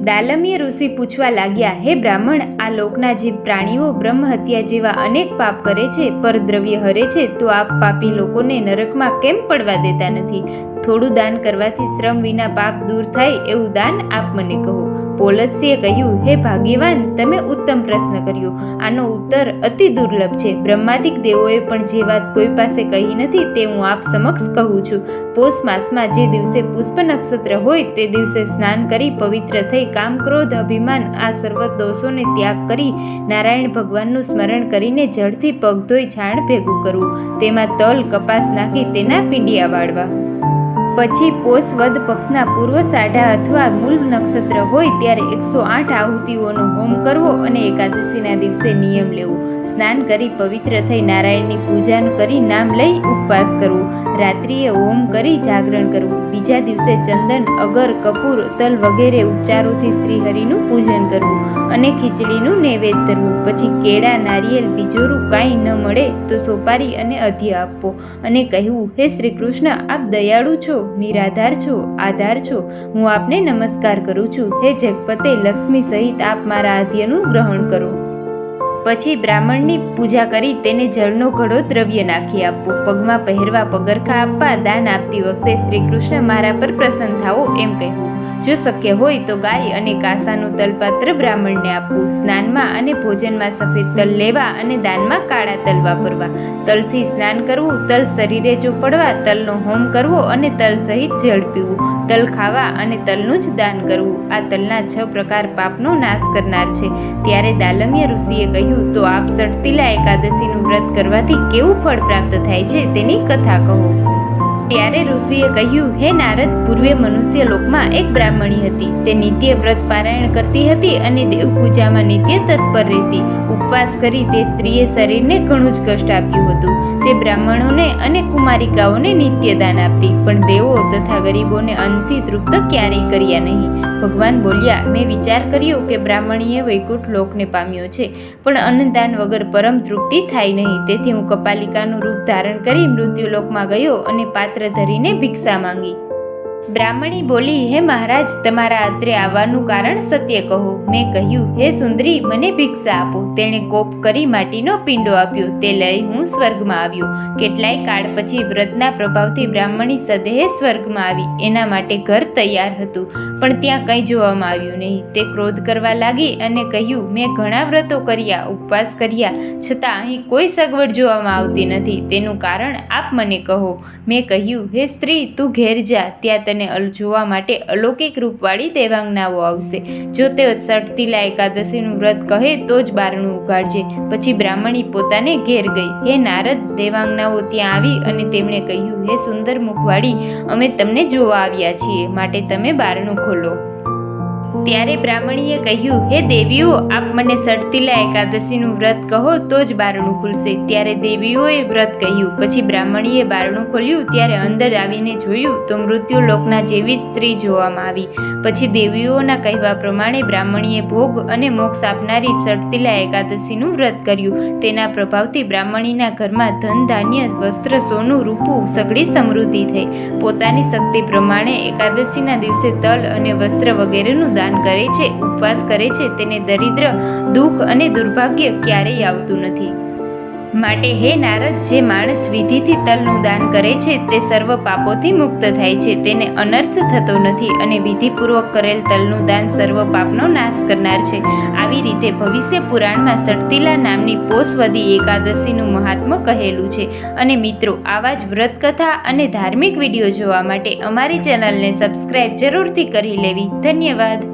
દાલમ્ય ઋષિ પૂછવા લાગ્યા, હે બ્રાહ્મણ, આ લોકના જે પ્રાણીઓ બ્રહ્મ હત્યા જેવા અનેક પાપ કરે છે, પરદ્રવ્ય હરે છે, તો આપ પાપી લોકોને નરકમાં કેમ પડવા દેતા નથી? થોડું દાન કરવાથી શ્રમ વિના પાપ દૂર થાય, એવું દાન આપ મને કહો. પોલસ્યે કહ્યું, હે ભાગ્યવાન, તમે ઉત્તમ પ્રશ્ન કર્યો. આનો ઉત્તર અતિ દુર્લભ છે. બ્રહ્માદિક દેવોએ પણ જે વાત કોઈ પાસે કહી નથી તે હું આપ સમક્ષ કહું છું. પોષ માસમાં જે દિવસે પુષ્પ નક્ષત્ર હોય તે દિવસે સ્નાન કરી પવિત્ર થઈ કામ, ક્રોધ, અભિમાન આ સર્વ દોષોને ત્યાગ કરી નારાયણ ભગવાનનું સ્મરણ કરીને જળથી પગ ધોઈ છાણ ભેગું કરવું. તેમાં તલ, કપાસ નાખી તેના પીંડિયા વાળવા. પછી પોષ વદ પક્ષના પૂર્વ સાઢા અથવા મૂળ નક્ષત્ર હોય ત્યારે એકસો આઠ આહુતિઓનો હોમ કરવો અને એકાદશીના દિવસે નિયમ લેવો. સ્નાન કરી પવિત્ર થઈ નારાયણની પૂજા કરી નામ લઈ ઉપવાસ કરવો. રાત્રિએ હોમ કરી જાગરણ કરવું. બીજા દિવસે ચંદન, અગર, કપૂર, તલ વગેરે ઉપચારોથી શ્રીહરિનું પૂજન કરવું અને ખીચડીનું નૈવેદ્ય ધરવું. પછી કેળા, નારિયેલ, બીજોરું કાંઈ ન મળે તો સોપારી અને અધ્ય આપવો અને કહેવું હે શ્રી કૃષ્ણ આપ દયાળુ છો, નિરાધાર છો, આધાર છો. હું આપને નમસ્કાર કરું છું. હે જગપતે, લક્ષ્મી સહિત આપ મારા આદ્યનું ગ્રહણ કરો. પછી બ્રાહ્મણની પૂજા કરી તેને જળનો ઘડો દ્રવ્ય નાખી આપવું. પગમાં પહેરવા પગરખા આપવા દાન આપતી વખતે શ્રી કૃષ્ણ મારા પર પ્રસન્ન થાવો એમ કહેવું જો શક્ય હોય તો ગાય અને કાસાનું તલપાત્ર બ્રાહ્મણને આપવું. સ્નાનમાં અને ભોજનમાં સફેદ તલ લેવા અને દાનમાં કાળા તલ વાપરવા. તલથી સ્નાન કરવું, તલ શરીરે જો પડવા, તલનો હોમ કરવો અને તલ સહિત જળ પીવું. તલ ખાવા અને તલનું જ દાન કરવું. આ તલના છ પ્રકાર પાપનો નાશ કરનાર છે. ત્યારે દાલમ્ય ઋષિએ કહ્યું, તો આપ સટતિલા એકાદશીનું વ્રત કરવાથી કેવું ફળ પ્રાપ્ત થાય છે તેની કથા કહો. ત્યારે ઋષિએ કહ્યું, હે નારદ, પૂર્વે મનુષ્ય લોકમાં એક બ્રાહ્મણી હતી. તે નિત્ય વ્રત પારાયણ કરતી હતી અને દેવ પૂજામાં નિત્ય તત્પર રહેતી. ઉપવાસ કરી તે સ્ત્રીએ શરીરને ઘણું જ કષ્ટ આપ્યું હતું. તે બ્રાહ્મણોને અને કુમારિકાઓને નિત્ય દાન આપતી. પણ દેવો તથા ગરીબોને અંતથી તૃપ્ત ક્યારેય કર્યા નહીં. ભગવાન બોલ્યા, મેં વિચાર કર્યો કે બ્રાહ્મણીએ વૈકુંઠ લોકને પામ્યો છે, પણ અન્નદાન વગર પરમ તૃપ્તિ થાય નહીં. તેથી હું કપાલિકાનું રૂપ ધારણ કરી મૃત્યુલોકમાં ગયો અને પાત્ર ધરીને ભિક્ષા માંગી. બ્રાહ્મણી બોલી, હે મહારાજ, તમારા અત્રે આવવાનું કારણ સત્ય કહો. મેં કહ્યું, હે સુંદરી, મને ભિક્ષા આપો. તેણે કોપ કરી માટીનો પિંડો આપ્યો. તે લઈ હું સ્વર્ગમાં આવ્યો. કેટલાય કાળ પછી વ્રતના પ્રભાવથી બ્રાહ્મણી સદેહે સ્વર્ગમાં આવી. એના માટે ઘર તૈયાર હતું, પણ ત્યાં કંઈ જોવામાં આવ્યું નહીં. તે ક્રોધ કરવા લાગી અને કહ્યું, મેં ઘણા વ્રતો કર્યા, ઉપવાસ કર્યા, છતાં અહીં કોઈ સગવડ જોવામાં આવતી નથી. તેનું કારણ આપ મને કહો. મેં કહ્યું, હે સ્ત્રી, તું ઘેર જા. ત્યાં તને જોવા માટે અલૌકિક રૂપવાળી દેવાંગનાઓ આવશે. જો તે સટતિલા એકાદશીનું વ્રત કહે, તો જ બારણું ઉગાડજે. પછી બ્રાહ્મણી પોતાને ઘેર ગઈ. હે નારદ, દેવાંગનાઓ ત્યાં આવી અને તેમણે કહ્યું, હે સુંદર મુખવાળી, અમે તમને જોવા આવ્યા છીએ. માટે તમે બારણું ખોલો. ત્યારે બ્રાહ્મણીએ કહ્યું, હે દેવીઓ, આપ મને સડતીલા એકાદશીનું વ્રત કહો, તો જ બારણું ખુલશે. ત્યારે દેવીઓએ વ્રત કહ્યું. પછી બ્રાહ્મણીએ બારણું ખોલ્યું. ત્યારે અંદર આવીને જોયું તો મૃત્યુ લોકના જેવી જ સ્ત્રી જોવામાં આવી. પછી દેવીઓના કહેવા પ્રમાણે બ્રાહ્મણીએ ભોગ અને મોક્ષ આપનારી સડતીલા એકાદશીનું વ્રત કર્યું. તેના પ્રભાવથી બ્રાહ્મણીના ઘરમાં ધન ધાન્ય વસ્ત્ર, સોનું, રૂપું સઘળી સમૃદ્ધિ થઈ. પોતાની શક્તિ પ્રમાણે એકાદશીના દિવસે તલ અને વસ્ત્ર વગેરેનું દાન કરે છે, ઉપવાસ કરે છે, તેને દરિદ્ર, દુઃખ અને દુર્ભાગ્ય ક્યારેય આવતું નથી. માટે હે નારદ, જે માણસ વિધિથી તલનું દાન કરે છે, તે સર્વ પાપોથી મુક્ત થાય છે, તેને અનર્થ થતો નથી અને વિધિપૂર્વક કરેલ તલનું દાન સર્વ પાપનો નાશ કરનાર છે. આવી રીતે ભવિષ્ય પુરાણમાં સટતિલા નામની પોષવદી એકાદશીનું મહાત્મ્ય કહેલું છે. અને મિત્રો, આવા જ વ્રત કથા અને ધાર્મિક વીડિયો જોવા માટે અમારી ચેનલને સબસ્ક્રાઇબ જરૂરથી કરી લેવી. ધન્યવાદ.